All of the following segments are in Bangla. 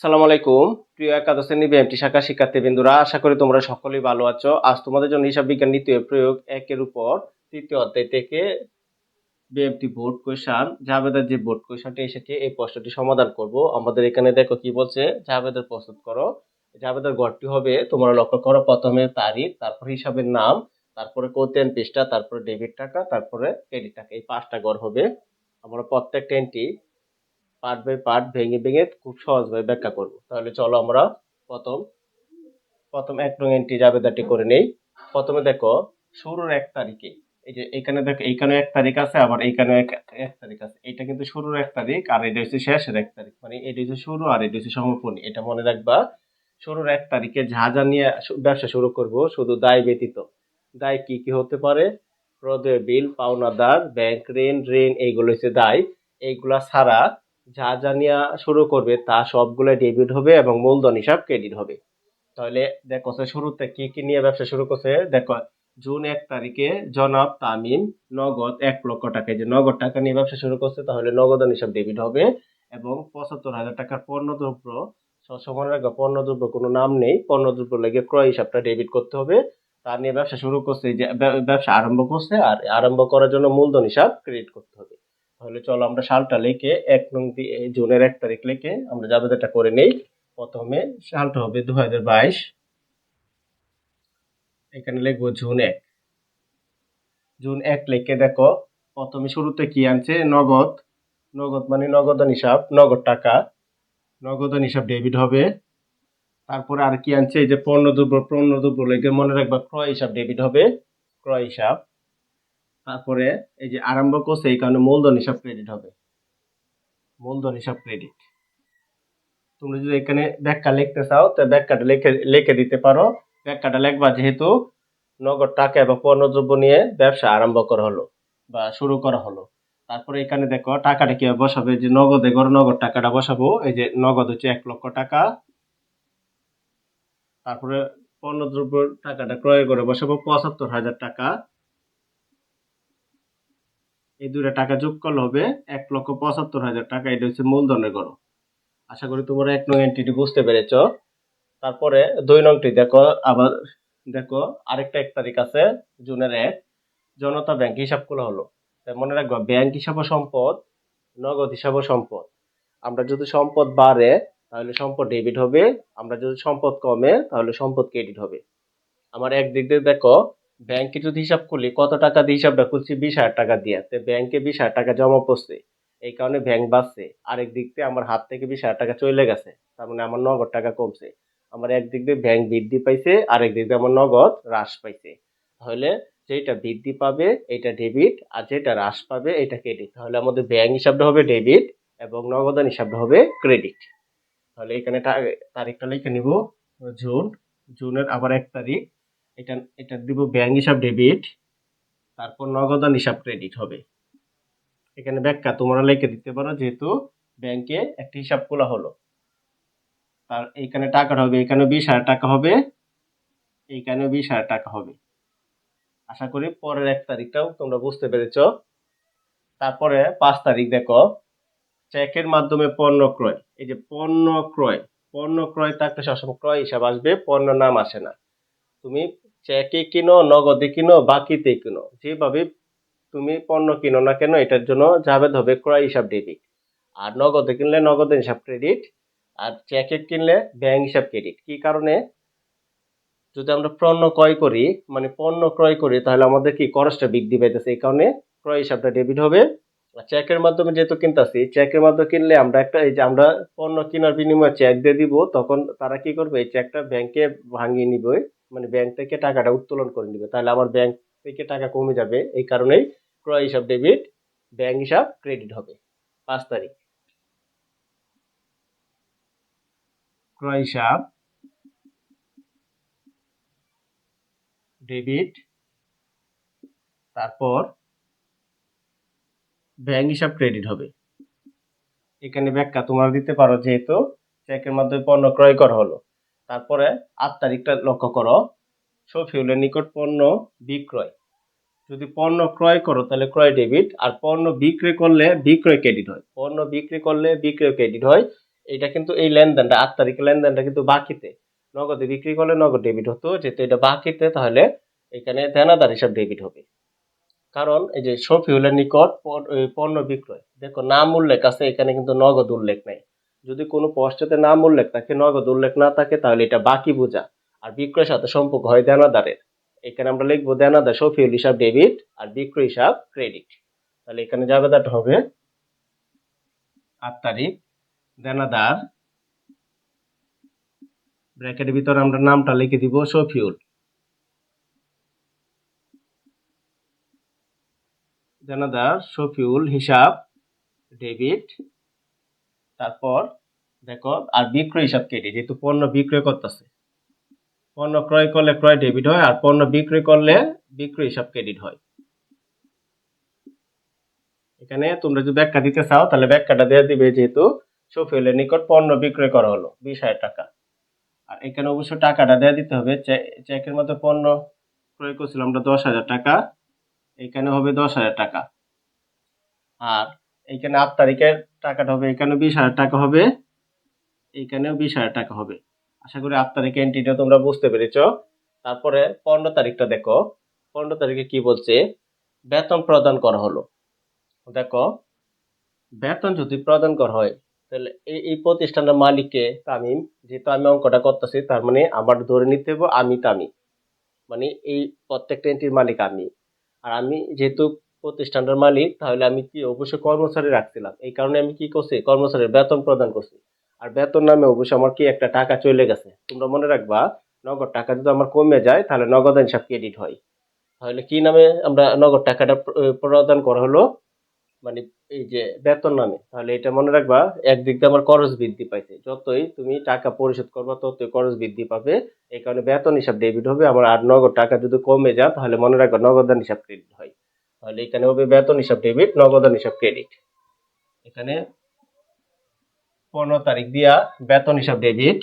আসসালামু আলাইকুম। প্রিয় একাদশ শ্রেণি বিএমটি শাখা শিক্ষার্থীবৃন্দুরা আশা করি তোমরা সকলেই ভালো আছো। আজ তোমাদের জন্য হিসাব বিজ্ঞান নীতি প্রয়োগ একের উপর তৃতীয় অধ্যায় থেকে বিএমটি বোর্ড কোয়েশন জাভেদের যে বোর্ড কোয়েশনটি এসেছে এই প্রশ্নটি সমাধান করব। আমাদের এখানে দেখো কি বলছে জাভেদের প্রস্তুত করো। জাভেদের গড়টি হবে তোমরা লক্ষ্য করো, প্রথমে তারিখ তারপর হিসাবের নাম, তারপরে কোতেন পৃষ্ঠা, তারপরে ডেবিট টাকা, তারপরে ক্রেডিট টাকা, এই পাঁচটা গড় হবে। আমরা প্রত্যেকটা এন্ট্রি পার্ট বাই পার্ট ভেঙে ভেঙে খুব সহজভাবে ব্যাখ্যা করব। তাহলে চলো আমরা প্রথম প্রথম এক নং এন্ট্রি জাবেদাটি করে নেই। প্রথমে দেখো, শুরুর এক তারিখে, এই যে এখানে দেখো এইখানে এক তারিখ আছে, আবার এইখানে এক এক তারিখ আছে। এটা কিন্তু শুরুর এক তারিখ, আর এটা হচ্ছে শেষের এক তারিখ। মানে এটা হচ্ছে শুরু, আর এটা হচ্ছে সমাপনী। এটা মনে রাখবা, শুরুর এক তারিখে যা যা নিয়ে ব্যবসা শুরু করব, শুধু দায় ব্যতীত। দায় কি কি হতে পারে? প্রদেয় বিল, পাওনাদার, ব্যাংক ঋণ ঋণ, এইগুলো হচ্ছে দায়। এইগুলা ছাড়া যা যা নিয়ে শুরু করবে তা সবগুলো ডেবিট হবে এবং মূলধন হিসাব ক্রেডিট হবে। তাহলে দেখো শুরুতে কি কি নিয়ে ব্যবসা শুরু করছে? দেখো, জুন এক তারিখে জনাব তামিম নগদ এক লক্ষ টাকা যে নগদ টাকা নিয়ে ব্যবসা শুরু করছে, তাহলে নগদান হিসাব ডেবিট হবে এবং পঁচাত্তর হাজার টাকার পণ্যদ্রব্য সবসময় রাখবে পণ্যদ্রব্য কোনো নাম নেই, পণ্যদ্রব্য লেগে ক্রয় হিসাবটা ডেবিট করতে হবে। তার নিয়ে ব্যবসা শুরু করছে যে ব্যবসা আরম্ভ করছে, আর আরম্ভ করার জন্য মূলধন হিসাব ক্রেডিট করতে হবে। তাহলে চলো আমরা সালটা লিখে এক নং জুনের এক তারিখ লিখে আমরা জাবেদাটা করে নেই। প্রথমে সালটা হবে দু হাজার বাইশ। এখানে লিখব জুন এক। জুন এক লিখে দেখো, প্রথমে শুরুতে কি আনছে? নগদ। নগদ মানে নগদান হিসাব, নগদ টাকা। নগদান হিসাব ডেবিট হবে। তারপরে আর কি আনছে? এই যে পণ্য দ্রব্য পণ্য দ্রব্য লেগে মনে রাখবা, ক্রয় হিসাব ডেবিট হবে। ক্রয় হিসাব। তারপরে এই যে আরম্ভ করছে, এই কারণে মূলধন হিসাব ক্রেডিট হবে। মূলধন হিসাব ক্রেডিট তোমরা যদি এখানে ব্যাখ্যা লিখতে চাও, তো ব্যাখ্যাটা লিখে লিখে দিতে পারো। ব্যাখ্যাটা লিখবা যেহেতু নগদ টাকা এবং পণ্যদ্রব্য নিয়ে ব্যবসা আরম্ভ করা হলো বা শুরু করা হলো। তারপরে এখানে দেখো, টাকাটা কীভাবে বসাবে? যে নগদে করে নগদ টাকাটা বসাবো। এই যে নগদ হচ্ছে এক লক্ষ টাকা। তারপরে পণ্যদ্রব্য টাকাটা ক্রয় করে বসাবো পঁচাত্তর হাজার টাকা। এই দুটো টাকা যোগ করলে হবে এক লক্ষ পঁচাত্তর হাজার টাকা। এটা হচ্ছে মূলধনের গড়। আশা করি তোমরা এক নং এন্ট্রিটি বুঝতে পেরেছ। তারপরে দুই নংটি, দেখো, আবার দেখো, আরেকটা এক তারিখ আছে, জুনের এক। জনতা ব্যাংক হিসাব খোলা হলো। তাই মনে রাখবা, ব্যাংক হিসাবে সম্পদ, নগদ হিসাবে সম্পদ। আমরা যদি সম্পদ বাড়ে, তাহলে সম্পদ ডেবিট হবে। আমরা যদি সম্পদ কমে, তাহলে সম্পদ ক্রেডিট হবে। আমার একদিক দিয়ে দেখো ব্যাংকে যদি হিসাব খুলি কত টাকা দিয়ে হিসাবটা খুলছি? বিশ হাজার টাকা দিয়ে। তো ব্যাংকে বিশ হাজার টাকা জমা পড়ছে। এই কারণে ব্যাংক বাড়ছে। আরেক দিক দিয়ে আমার হাত থেকে বিশ হাজার টাকা চলে গেছে। তার মানে আমার নগদ টাকা কমছে। আমার একদিক দিয়ে ব্যাংক বৃদ্ধি পাইছে, আরেক দিক দিয়ে আমার নগদ হ্রাস পাইছে। তাহলে যেটা বৃদ্ধি পাবে এটা ডেবিট, আর যেটা হ্রাস পাবে এটা ক্রেডিট। তাহলে আমাদের ব্যাংক হিসাবটা হবে ডেবিট এবং নগদান হিসাবটা হবে ক্রেডিট। তাহলে এখানে তারিখটা লিখে নিব। জুন। জুনের আবার এক তারিখ। এটা এটা দিব ব্যাংক হিসাব ডেবিট তারপর নগদান হিসাব ক্রেডিট হবে। এখানে ব্যাখ্যা তোমরা লিখে দিতে পারো যেহেতু ব্যাংকে একটা হিসাব খোলা হলো। তার, এইখানে টাকাটা হবে এখানে বিশ হাজার টাকা হবে, এইখানে বিশ হাজার টাকা হবে। আশা করি পরের এক তারিখটাও তোমরা বুঝতে পেরেছ। তারপরে পাঁচ তারিখ দেখো চেকের মাধ্যমে পণ্য ক্রয়। এই যে পণ্য ক্রয় পণ্য ক্রয় থাকলে সবসময় ক্রয় হিসাব আসবে পণ্য নাম আসে না। তুমি চেকে কিনো নগদে কিনো বাকিতে কিনো। যেভাবে তুমি পণ্য কিনো না কেন, এটার জন্য জাবেদ হবে ক্রয় হিসাব ডেবিট আর নগদে কিনলে নগদের হিসাব ক্রেডিট আর চেকে কিনলে ব্যাংক হিসাব ক্রেডিট কি কারণে? যদি আমরা পণ্য ক্রয় করি মানে পণ্য ক্রয় করি, তাহলে আমাদের কি খরচটা বৃদ্ধি পাইতেছে? এই কারণে ক্রয় হিসাবটা ডেবিট হবে। আর চেকের মাধ্যমে যেহেতু কিনতেছি, চেকের মাধ্যমে কিনলে আমরা একটা, এই যে আমরা পণ্য কেনার বিনিময়ে চেক দিয়ে দিব, তখন তারা কি করবে? এই চেকটা ব্যাংকে ভাঙিয়ে নিবে। মানে ব্যাংক থেকে টাকাটা উত্তোলন করে নিবে। তাহলে আমার ব্যাংক থেকে টাকা কমে যাবে। এই কারণেই ক্রয় হিসাব ডেবিট ব্যাংক হিসাব ক্রেডিট হবে। পাঁচ তারিখ। ক্রয় হিসাব ডেবিট তারপর ব্যাংক হিসাব ক্রেডিট হবে। এখানে ব্যাখ্যা তোমরা দিতে পারো যেহেতু চেকের মাধ্যমে পণ্য ক্রয় করা হলো। তারপরে আট তারিখটা লক্ষ্য করো। শফিউলের নিকট পণ্য বিক্রয়। যদি পণ্য ক্রয় করো, তাহলে ক্রয় ডেবিট। আর পণ্য বিক্রি করলে বিক্রয় ক্রেডিট হয়। পণ্য বিক্রি করলে বিক্রয় ক্রেডিট হয়। এটা কিন্তু এই লেনদেনটা, আট তারিখের লেনদেনটা কিন্তু বাকিতে। নগদে বিক্রি করলে নগদ ডেবিট হতো। যেহেতু এটা বাকিতে, তাহলে এখানে দেনাদার হিসাব ডেবিট হবে। কারণ এই যে শফিউলের নিকট পণ্য বিক্রয়, দেখো নাম উল্লেখ আছে, এখানে কিন্তু নগদ উল্লেখ নাই। যদি কোনো পশ্চাতে নাম উল্লেখ থাকে নগদ উল্লেখ না থাকে, তাহলে এটা বাকি বোঝা। আর বিক্রয়ের সাথে সম্পর্ক হয় দেনাদারের। এখানে আমরা লিখব দেনাদার শফিউল হিসাব ডেবিট আর বিক্রয় হিসাব ক্রেডিট। তাহলে এখানে জাবেদাটা হবে আট তারিখ, দেনাদার ব্র্যাকেটের ভিতরে আমরা নামটা লিখে দিব শফিউল। দেনাদার শফিউল হিসাব ডেবিট তারপর দেখো, আর বিক্রয় হিসাব ক্রেডিট যেহেতু পণ্য বিক্রয় করতেছে। পণ্য ক্রয় করলে ক্রয় ডেবিট হয়, আর পণ্য বিক্রয় করলে বিক্রয় হিসাব ক্রেডিট হয়। এখানে তোমরা যদি ব্যাখ্যা দিতে চাও, তাহলে ব্যাখ্যাটা দেওয়া দিবে যেহেতু শফিউলের নিকট পণ্য বিক্রয় করা হলো, বিশ হাজার টাকা। আর এখানে অবশ্য টাকাটা দেওয়া দিতে হবে চেকের মধ্যে পণ্য ক্রয় করছিলাম আমরা দশ হাজার টাকা, এখানে হবে দশ হাজার টাকা। আর এইখানে আট তারিখের টাকাটা হবে এখানে বিশ হাজার টাকা হবে, এইখানেও বিশ হাজার টাকা হবে। আশা করি আট তারিখে এন্ট্রিটা তোমরা বুঝতে পেরেছ। তারপরে পনেরো তারিখটা দেখো। পনেরো তারিখে কি বলছে? বেতন প্রদান করা হলো। দেখো, বেতন যদি প্রদান করা হয়, তাহলে এই এই প্রতিষ্ঠানের মালিককে তামিম, যেহেতু আমি অঙ্কটা করতেছি, তার মানে আমার ধরে নিতে হবে আমি তামিম। মানে এই প্রত্যেকটা এন্ট্রির মালিক আমি। আর আমি যেহেতু প্রতিষ্ঠানটার মালিক, তাহলে আমি কি অবশ্যই কর্মচারী রাখছিলাম? এই কারণে আমি কি করছি? কর্মচারীর বেতন প্রদান করছি। আর বেতন নামে অবশ্যই আমার কি একটা টাকা চলে গেছে? তোমরা মনে রাখবা, নগদ টাকা যদি আমার কমে যায়, তাহলে নগদ হিসাব ক্রেডিট হয়? তাহলে কি নামে আমরা নগদ টাকাটা প্রদান করা হলো? মানে এই যে বেতন নামে। তাহলে এটা মনে রাখবা, একদিক দিয়ে আমার খরচ বৃদ্ধি পাইছে। যতই তুমি টাকা পরিশোধ করবা, ততই খরচ বৃদ্ধি পাবে। এই কারণে বেতন হিসাব ডেবিট হবে। আমার আর নগদ টাকা যদি কমে যায়, তাহলে মনে রাখবা নগদান হিসাব ক্রেডিট হয়। তাহলে এখানে হবে বেতন হিসাব ডেবিট নগদান হিসাব ক্রেডিট এখানে পনেরো তারিখ দিয়া বেতন হিসাব ডেবিট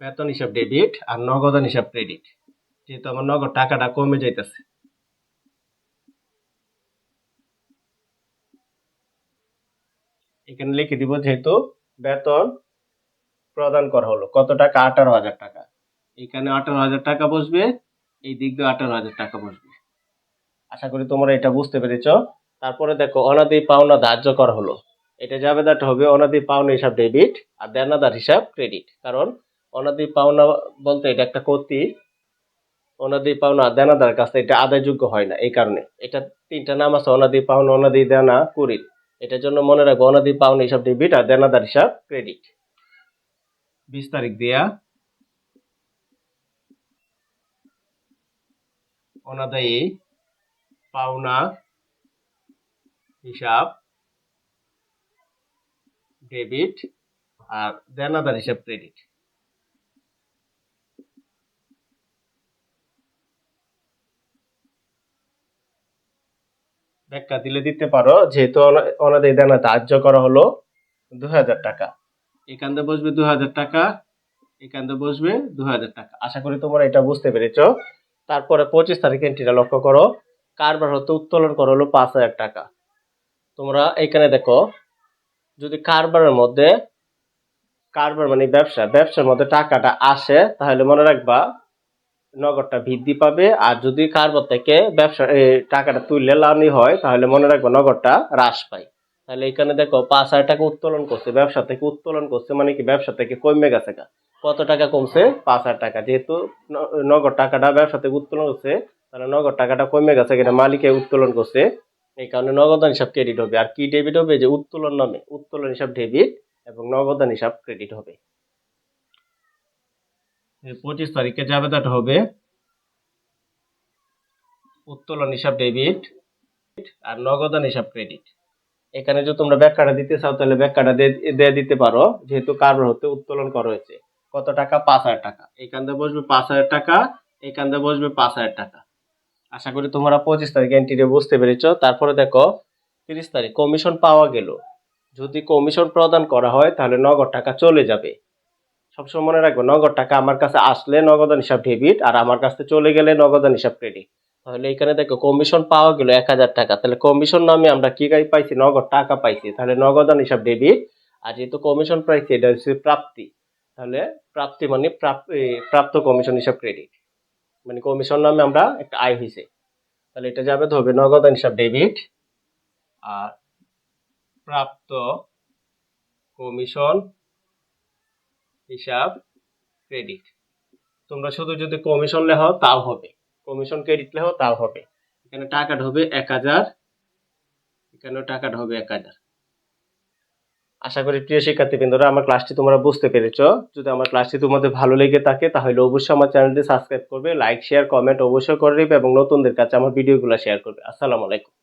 বেতন হিসাব ডেবিট আর নগদান হিসাব ক্রেডিট যেহেতু আমার নগদ টাকাটা কমে যাইতেছে। এখানে লিখে দিব যেহেতু বেতন প্রদান করা হলো। কত টাকা? আঠারো হাজার টাকা। এখানে আঠারো হাজার টাকা বসবে এই দিক দিয়ে আঠারো হাজার টাকা বসবে। আশা করি তোমরা এটা বুঝতে পেরেছ। তারপরে দেখো অনাদি পাওনা ধার্য করা হলো। এটা জাবেদাটা হবে অনাদি পাওনা হিসাব ডেবিট আর দেনাদার হিসাব ক্রেডিট কারণ অনাদি পাওনা বলতে এটা একটা ক্ষতি অনাদি পাওনা আর দেনাদার কাছে এটা আদায়যোগ্য হয় না এই কারণে। এটা তিনটা নাম আছে অনাদি পাওনা অনাদি দেনা কুড়ির এটার জন্য মনে রাখব অনাদি পাওনা হিসাব ডেবিট আর দেনাদার হিসাব ক্রেডিট বিশ তারিখ দেয়া। অনাদায়ী পাওনা, হিসাব ডেবিট আর দেনাদার হিসাব ক্রেডিট ব্যাখ্যা দিলে দিতে পারো, যেহেতু অনা- অনাদায়ী দেনা ধার্য করা হলো দু হাজার টাকা। এখান বসবে দু হাজার টাকা, এখান বসবে দু হাজার টাকা। আশা করি তোমরা এটা বুঝতে পেরেছ। তারপরে পঁচিশ তারিখ এন্ট্রিটা লক্ষ্য করো। কারবার হতে উত্তোলন করা হলো পাঁচ হাজার টাকা। তোমরা এখানে দেখো, যদি কারবারের মধ্যে কারবার মানে ব্যবসা, ব্যবসার মধ্যে টাকাটা আসে, তাহলে মনে রাখবা, নগদটা বৃদ্ধি পাবে। আর যদি কারবার থেকে ব্যবসা টাকাটা তুললে লানি হয়, তাহলে মনে রাখবা নগদটা হ্রাস পায়। তাহলে এখানে দেখো, পাঁচ হাজার টাকা উত্তোলন করছে, ব্যবসা থেকে উত্তোলন করছে মানে কি ব্যবসা থেকে কমে গেছে গা। কত টাকা কমছে? পাঁচ হাজার টাকা। যেহেতু নগদ টাকাটা ব্যবসাতে উত্তোলন হচ্ছে, তাহলে নগদ টাকাটা কমে গেছে এটা মালিকে উত্তোলন করছে, এই কারণে নগদান হিসাব ক্রেডিট হবে। আর কি ডেবিট হবে? যে উত্তোলন নামে, উত্তোলন হিসাব ডেবিট এবং নগদান হিসাব ক্রেডিট হবে। পঁচিশ তারিখে জাবেদাটা হবে। উত্তোলন হিসাব ডেবিট আর নগদান হিসাব ক্রেডিট এখানে যদি তোমরা ব্যাখ্যাটা দিতে চাও, তাহলে ব্যাখ্যাটা দিয়ে দিতে পারো। যেহেতু কারবার হতে উত্তোলন করা হয়েছে। কত টাকা? পাঁচ হাজার টাকা। এখান থেকে বসবে পাঁচ হাজার টাকা এখান থেকে বসবে পাঁচ হাজার টাকা। আশা করি তোমরা পঁচিশ তারিখ এন্ট্রিটা বুঝতে পেরেছ। তারপরে দেখো, তিরিশ তারিখ কমিশন পাওয়া গেল। যদি কমিশন প্রদান করা হয়, তাহলে নগদ টাকা চলে যাবে। সবসময় মনে রাখব, নগদ টাকা আমার কাছে আসলে নগদান হিসাব ডেবিট আর আমার কাছে চলে গেলে নগদান হিসাব ক্রেডিট তাহলে এখানে দেখো কমিশন পাওয়া গেল এক হাজার টাকা। তাহলে কমিশন নামে আমরা কি গাই পাইছি? নগদ টাকা পাইছি। তাহলে নগদান হিসাব ডেবিট আর যেহেতু কমিশন পাইছি এটা হচ্ছে প্রাপ্তি। তাহলে প্রাপ্তি মানে প্রাপ- প্রাপ্ত কমিশন হিসাব ক্রেডিট মানে কমিশন নামে আমরা একটা আয় হয়েছে তাহলে এটা যাবে তো হবে নগদান হিসাব ডেবিট আর প্রাপ্ত কমিশন হিসাব ক্রেডিট তোমরা শুধু যদি কমিশন লেখো তাও হবে। কমিশন ক্রেডিট লেখো তাও হবে। এখানে টাকাটা হবে এক হাজার, এখানেও টাকাটা হবে এক হাজার। আশা করি প্রিয় শিক্ষার্থী শিক্ষার্থীবৃন্দরা, আমার ক্লাসটি তোমরা বুঝতে পেরেছ। যদি আমার ক্লাসটি তোমাদের ভালো লেগে থাকে, তাহলে অবশ্যই আমার চ্যানেলটি সাবস্ক্রাইব করবে লাইক শেয়ার কমেন্ট অবশ্যই করে দেবে এবং নতুনদের কাছে আমার ভিডিওগুলো শেয়ার করবে। আসসালামু আলাইকুম।